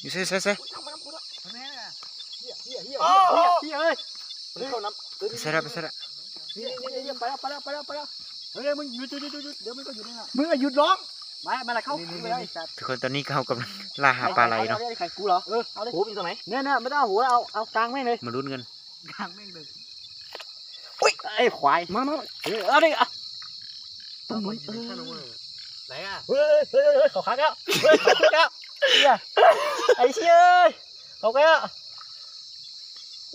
อยู่ใส่ใส่ใส่โอ้โหเฮียเอ้ยเข้าน้ำใส่ละไปใส่ละนี่นี่นี่ไปแล้วไปแล้วไปแล้วไปแล้วเฮ้ยมึงหยุดหยุดหยุดหยุดเดี๋ยวมันก็หยุดนะมึงอะหยุดร้องมามาละเข้าไม่ได้สัตว์ทุกคนตอนนี้เขากำลังล่าหาปลาไหลเนาะใครกูเหรอเออเอาเลยหูอยู่ตรงไหนเนี่ยเนี่ยไม่ต้องเอาหูเอาเอากลางแม่งเลยมาลุ้นกันกลางแม่งเลยอุ้ยไอ้ควายมามาเออเอาดิอะตรงนู้นเออไหนอะเฮ้ยเฮ้ยเฮ้ยเขาคักแล้วเฮ้ยเขาคักแล้ว เฮียไอ้เชี่ยเขาคักแล้ว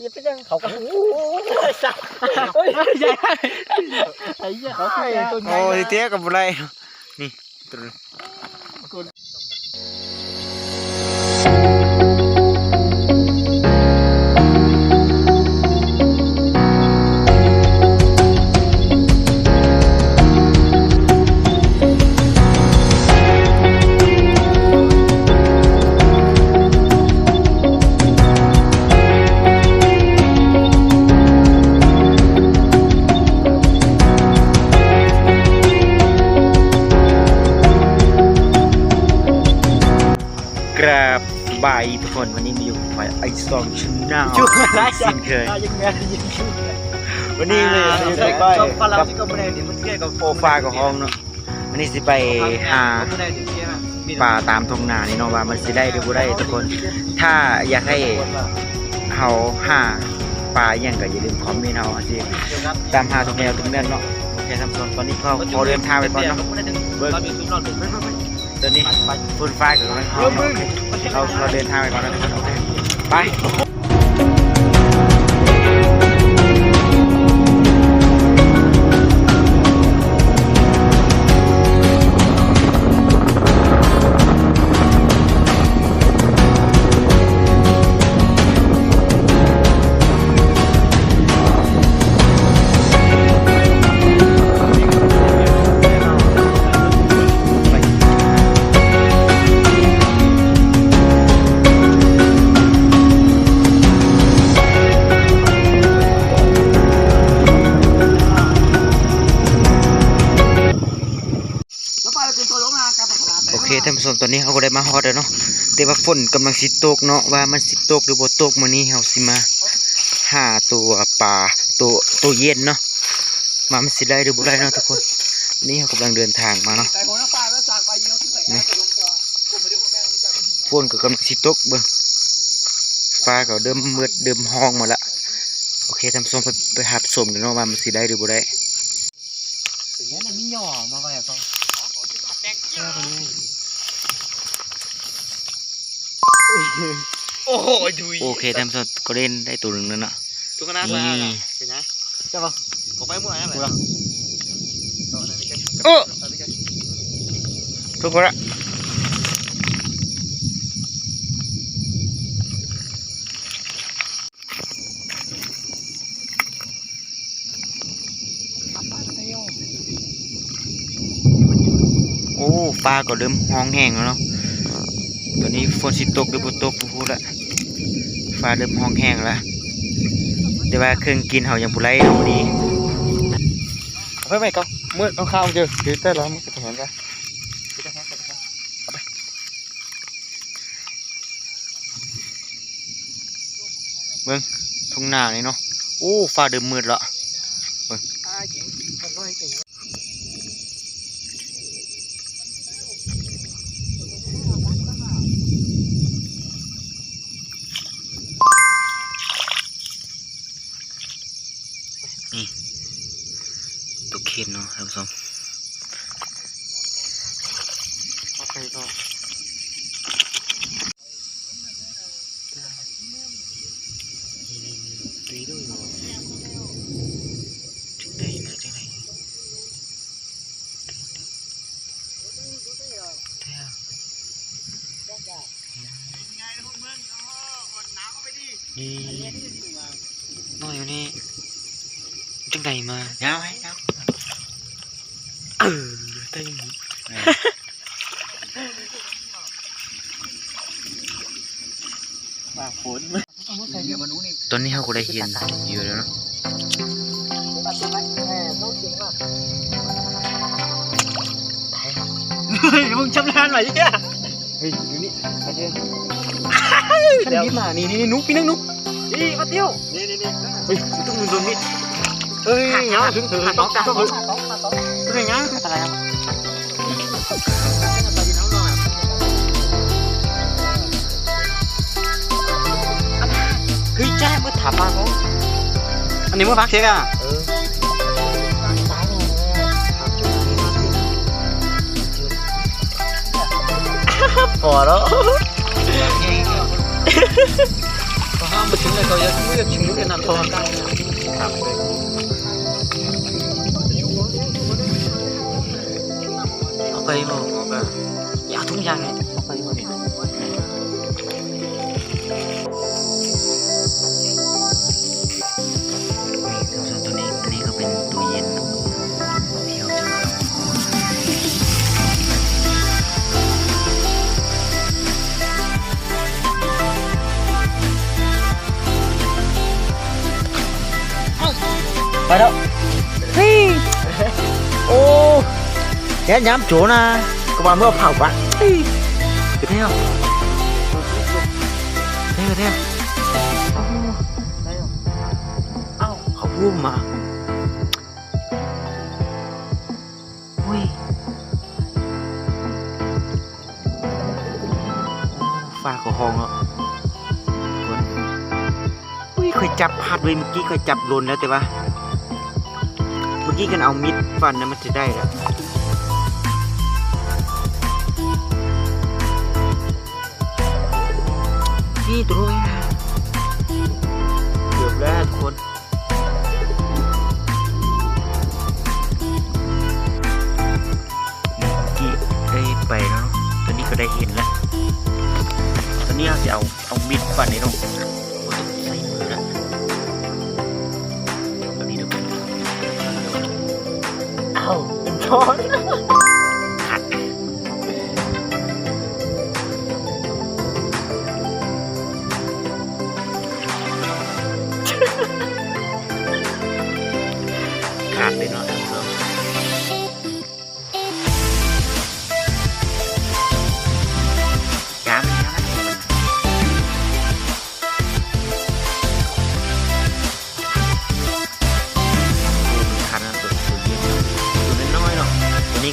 อย่าไปยังเขาคักโอ้ยสัตว์เฮ้ยใหญ่ไอ้เหี้ยเขาคักแล้วตัวใหญ่โอ้ยนะเตี้ยกับอะไรเนาะนี่ตัวนึ ไอซองชแนลช่วยอะไรสินเคยยังไงยังช่วยวันนี้เลยอ่าอยู่ใช่ใกล้ชอบฝรั่งกับที่ก็ไม่ได้ถึงมันเกี่ยวกับโปรไฟล์ของห้องเนาะวันนี้สิไปหาไม่ได้ถึงเกี่ยวป่าตามทงนานี่เนาะว่ามันสิได้หรือบ่ได้ทุกคน ถ้าอยากให้เฮาหาปลาอหย่างก็อย่าลืมคอมเมนต์เฮาสิตามหาทุกแนวทุกเรื่องเนาะโอเคท่านผู้ชมตอนนี้เขาขอเดินทางไปก่อนเนาะเบิร์ดมีซุ้มนอนดึกไม่ไม่ไม่ตอนนี้ฝุ่นฟ้ากับกำลังเข้าเนาะโอเคเราเราเดินทางไปก่อนนะทุกคนโอเค ไท่านผู้ชมตอนนี้เขาก็ได้มาฮอดแล้วเนาะแต่ว่าฝนกำลังสิตกเนาะว่ามันสิตกหรือบ่ตกมื้อนี้เฮาสิมาหาตัวปลาตัวตัวเย็นเนาะมามันสิได้หรือบ่ได้เนาะทุกคนนี่เขากำลังเดินทางมาเนาะน้ำปลาแล้วสากไปยิงใส่ฝนก็กำลังสิตกเบิ่งฟ้าก็เริ่มมืดเริ่มห้องหมาละโอเคท่านผู้ชมไปไปหาชมกันเนาะว่ามันสิได้หรือบ่ได้สิ่งนี้มันมีหย่อมาไว้อะต้อง โอ้โหดุยโอเคท่านผู้ชมก็เล่นได้ตัวหนึงแล้วเนาะทุกคณะนี่เป็นไงใช่ป่ะออกไปมั่วอะไรโอ้ทุกคนละโอ้ฟ้าก็เริ่มห้องแห้งแล้วเนาะ ตอนนี้ฝนสิตกหรือบ่ตกบ่ฮู้ละฟ้าเริ่มห้องแห้งแล้วแต่ว่าเครื่องกินเฮายังบ่ไหลเนาะมื้อนี้ไม่ไม่ก็มืดข้าวเจอคือแต่เราไม่จะเห็นกันทุ่งนานี่เนาะโอ้ฟ้าเดิมมืดและนี่ตุกเคนเนาะ ท่านผู้ชมโอเคก็ตุยด้วยจังไหนนะจังไหนนี่น้อยอยู่นี่จังไหนมาเงาให้เงาเออเต็ม ปากฝนใส่เรือมานู้นี่ตอนนี้เขาก็ได้เห็นอยู่แล้วเนาะตัดต้นไม้แหมต้องจริงว่ะเฮ้ยมึงชำนาญไหมเนี่ยเฮ้ยอยู่นี่ไปเจอเดี๋ยวนี่มานี่นี่นุ๊กพี่นึงนุ๊กนี่มาเตี้ยวนี่นี่นี่เฮ้ยมันต้องโดนมิดเอ้ยเงาถึงถึงหักต้ต้อองงต้ต้อองงเป็นไงอะไรครั อันนี้มึงฟักเช็คอะเออพอแล้วก็ห้ามมาถึงเลยเขาจะมือชิมมือกันนั่นพอได้ครับเอาไปบอกอย่าเอาทุกอย่างเลย ไปแล้วเฮ้ยโอ้แค่ย้ำโจนะก็ว่าเมื่อเผาปะเฮ้ยไปเที่ยวเที่ยวเที่ยวเอ้าเขาพูดมาอุ้ยฝากกับห้องอะคนอุ้ยเคยจับพัดไว้เมื่อกี้เคยจับโดนแล้วแต่ว่า เมื่อกี้กันเอามิดฟันนะมันจะได้แล้วพี่ตัวนี้นะเกือบแล้วทุกคนเมื่อกี้ได้ไปแล้วตอนนี้ก็ได้เห็นแล้ว ตอนนี้เราจะเอาเอามิดฟันนี่น้อง เ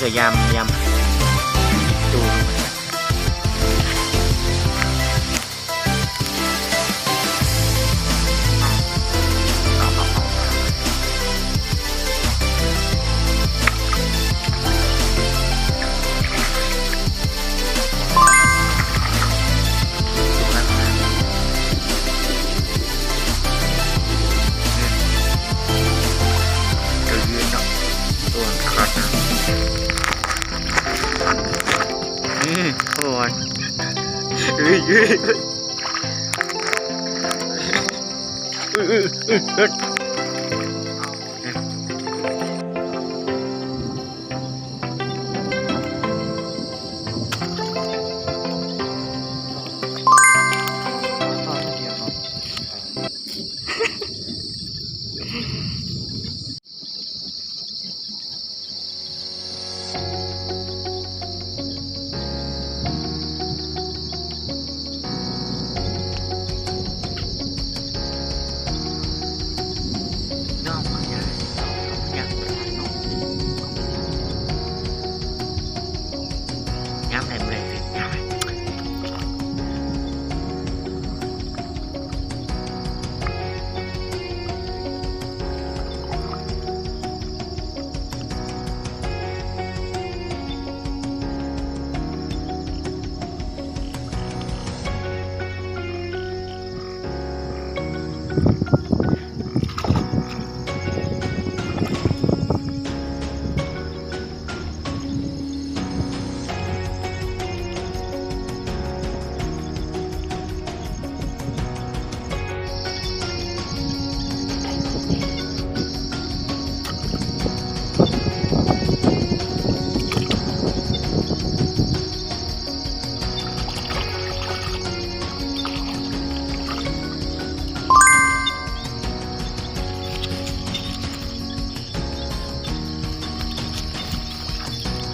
ตัวนี้ก็ยำ เฮ้ยเ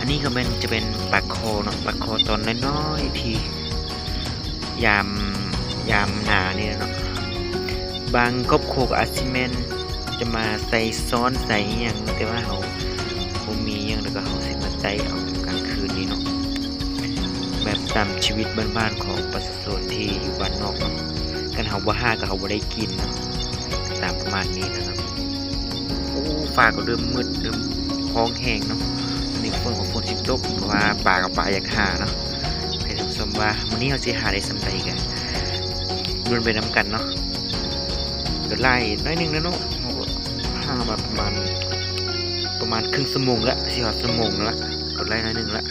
อันนี้ก็เป็นจะเป็นปลาโคเนาะปลาโคตอนน้อยๆที่ยามยามหนานี่เนาะบางครอบครัวก็อาจสิแม่นจะมาใส่ซ้อนใส่อหยังแต่ว่าเขาบ่มีหยังแล้วก็เขาสิมาใจเอากลางคืนนี้เนาะแบบตามชีวิตบ้านๆของประชาชนที่อยู่บ้านนอกเนาะกันเขาบ่ห้าก็เขาบ่ได้กินเนาะตามประมาณนี้นะครับโอ้ฟ้าก็เริ่มมืดเริ่มห้องแห้งเนาะ สิตกเพราะว่าปลากับปลาอยากหาเนาะให้ชมชมว่ามื้อนี้เราสิหาได้สำใดกันรุนไปน้ำกันเนาะเก็ไล่น้อยหนึงแล้วเนาะเรามาประมาณประมาณครึ่งชั่วโมงล้วสิหอดชั่วโมงล้วละก็ไล่น้อยหนึงล้ว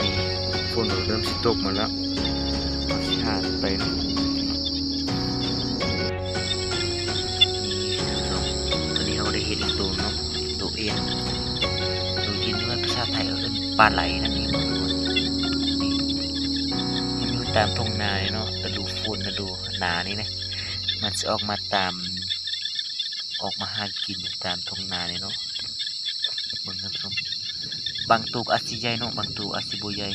นี่ฝนเริ่มสิตกมาแล้วสิหาไปเนาะนี่ท่านผู้ชมตอนนี้เราได้เห็นตัวเนาะตัวเอ็น วยินด้วยภาษาไทยเอาเป็นปลาไหลนั่นเองเนาะทุกคนมันอยู่ตามทงนาเนี่ยเนาะฤดูฝนฤดูหนานี่นะมันจะออกมาตามออกมาหากินตามทงนาเนี่ยเนาะเบิ่งครับชมบางตัวก็อาจสิใหญ่เนาะบางตัวอาจสิบ่ใหญ่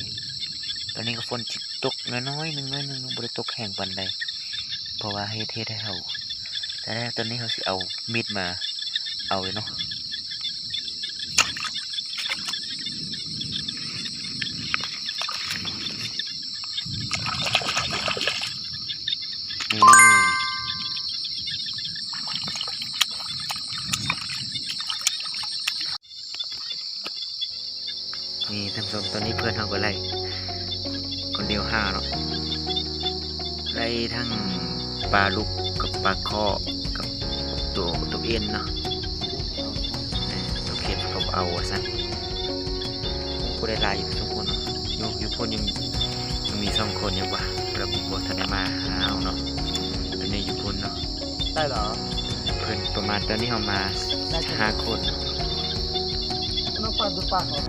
ตอนนี้ก็ฝนสิตกน้อยๆหนึ่งน้อยหนึ่งบ่ได้ตกแห้งปานใดเพราะว่าเฮ็ดเฮ็ดให้เฮาแต่ตอนนี้เฮาสิเอามีดมาเอาเลยเนาะ ทั้งปลาลูกกับปลาคอกับตัวตัวเอ็นเนาะเออตัวเข็มเขาเอาอะสันผู้ได้ลายอยู่สองคนเนาะอยู่อยู่พ่นยังยังมีสองคนยังวะเราบุกบทันได้มาหาเอาเนาะตอนนี้อยู่พ่นเนาะได้เหรอเพื่อนประมาณตอนนี้เรามาได้จะห้าคนเนาะน้องปันดูปากเหรอขน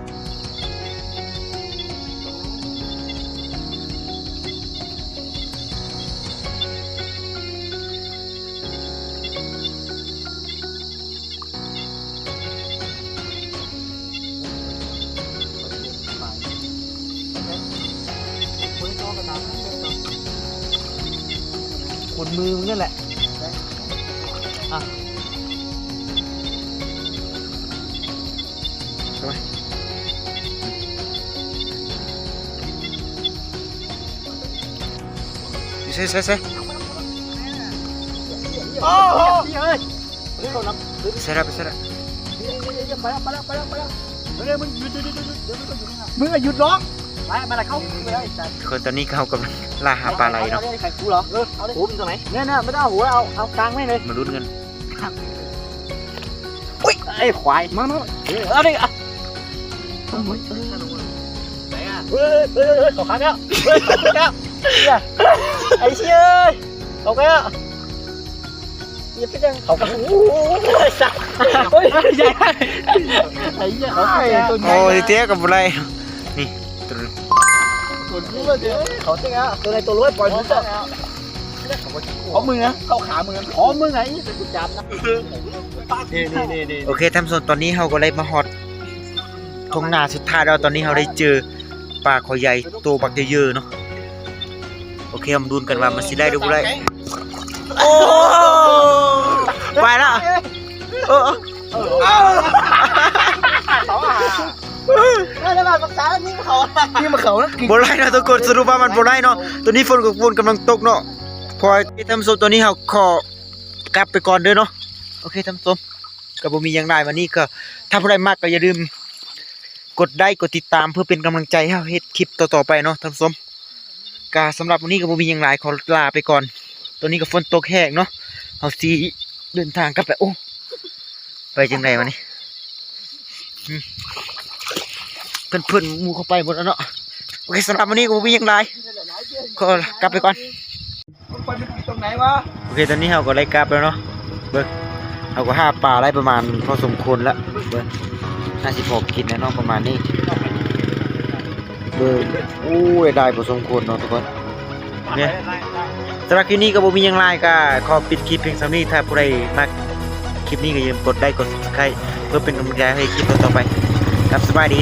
มือมึงนั่นแหละอะใช่ใช่ใช่โอ้โหเฮ้ยเฮ้ยเขานับใช่แล้วใช่แล้วไปแล้วไปแล้วไปแล้วไปแล้วเฮ้ยมึงหยุดหยุดหยุดหยุดเดี๋ยวมึงก็หยุดข้างหน้ามึงอะหยุดร้อง ไปมาละเข้าไปแล้วไอ้สัตว์คนตอนนี้เขากำลังล่าหาปลาไหลเนาะอไข่กูเหรอเออเอาดิหูมึงตรงไหนเนี่ยเนี่ยไม่ต้องเอาหูเอาเอากลางไม่เลยมาลุ้นกันอุ้ยไอ้ควายมามาเออเอาดิอะไหนอะเฮ้ยเฮ้ยเฮ้ยขอขาแล้วเฮ้ยขอขาแล้วเนี่ยไอ้เชี่ยเอาไปอะอย่าไปยังเขากระหูไอ้สัตว์เฮ้ยใหญ่ไอ้เหี้ยเขาไข่ตัวใหญ่โอ้ยเตี้ยกับปลาไห ลนี่ตัวตัวนี้มาเดี๋ยวเขาเจ๊งอะตัวไหนตัวรวยปล่อยมึงก่อนขอมึงนะเข้าขามึงขอมึงไงจะกูจับนะนี่นี่นี่นี่โอเคท่านผู้ชมตอนนี้เราก็เลยมาฮอดทงนาสุดท้ายแล้วตอนนี้เราได้เจอปลาคอใหญ่ตัวบักเยอะๆเนาะโอเคมาดูกันว่ามันสิได้หรือบ่ได้โอ้ไปแล้วเออเขาอะ ไม่ได้มาปรึกษานี่เขานี่มาเขานะบ่ได้เนาะทุกคนสรุปว่ามันบ่ได้เนาะตัวนี้ฝนกับฝนกำลังตกเนาะพอท่านผู้ชมตัวนี้เราขอกลับไปก่อนเด้อเนาะโอเคท่านผู้ชมก็บ่มีหยังได้วันนี้ก็ถ้าผู้ใดมักก็อย่าลืมกดไลค์กดติดตามเพื่อเป็นกำลังใจให้เฮ็ดคลิปต่อๆไปเนาะท่านผู้ชมก็สำหรับวันนี้ก็บ่มีหยังหลายขอลาไปก่อน ตัวนี้ก็ฝนตกแห้งเนาะเฮาสิเดินทางกลับไปโอ้ไปจังไดวะนี่ อืมเพิ่นๆหมู่เข้าไปหมดแล้วเนาะโอเคสำหรับวันนี้ก็บ่มีหยังหลายขอกลับไปก่อนตรงไหนวะโอเคตอนนี้เราก็ไล่กลับแล้วเนาะเบิ้งเราก็ห้าปลาได้ประมาณพอสมควรแล้วเบิ้งห้าสิบหกกินแล้วเนาะประมาณนี้เบิ้งโอ้ยได้พอสมควรเนาะทุกคนเนี่ยสำหรับคลิปนี้ก็บ่มีหยังไลายก็ขอปิดคลิปเพียงเท่านี้ถ้าผู้ใดมักคลิปนี้ก็อย่าลืมกดไลค์กด subscribe เพื่อเป็นกำลังใจให้คลิปต่อๆไปครับสบายดี